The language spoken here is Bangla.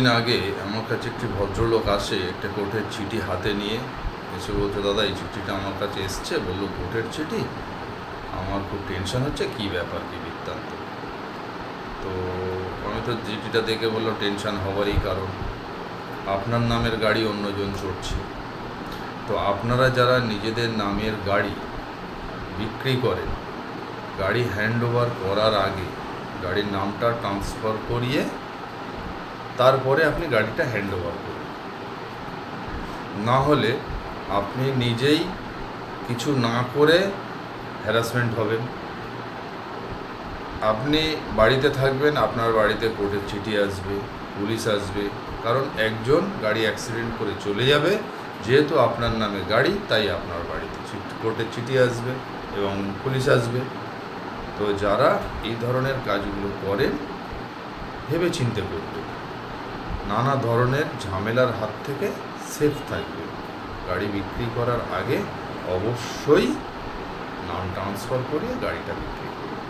দিন আগে আমার কাছে একটি ভদ্রলোক আসে, একটা কোর্টের চিঠি হাতে নিয়ে। এসে বলছে, দাদা, এই চিঠিটা আমার কাছে এসছে। বলল, কোর্টের চিঠি? আমার খুব টেনশন হচ্ছে, কী ব্যাপার, কি বৃত্তান্ত? তো আমি তো চিঠিটা দেখে বলল টেনশন হওয়ারই কারণ। আপনার নামের গাড়ি অন্যজন চড়ছে। তো আপনারা যারা নিজেদের নামের গাড়ি বিক্রি করেন, গাড়ি হ্যান্ড ওভার করার আগে গাড়ির নামটা ট্রান্সফার করিয়ে তারপরে আপনি গাড়িটা হ্যান্ড ওভার করুন। না হলে আপনি নিজেই কিছু না করে হ্যারাসমেন্ট হবেন। আপনি বাড়িতে থাকবেন, আপনার বাড়িতে কোর্টের চিঠি আসবে, পুলিশ আসবে, কারণ একজন গাড়ি অ্যাক্সিডেন্ট করে চলে যাবে, যেহেতু আপনার নামে গাড়ি, তাই আপনার বাড়িতে কোর্টের চিঠি আসবে এবং পুলিশ আসবে। তো যারা এই ধরনের কাজগুলো করেন ভেবে চিনতে করবেন। নানা ধরনের ঝামেলার হাত থেকে সেফ থাকবে। গাড়ি বিক্রি করার আগে অবশ্যই নাম ট্রান্সফার করে গাড়িটা বিক্রি করুন।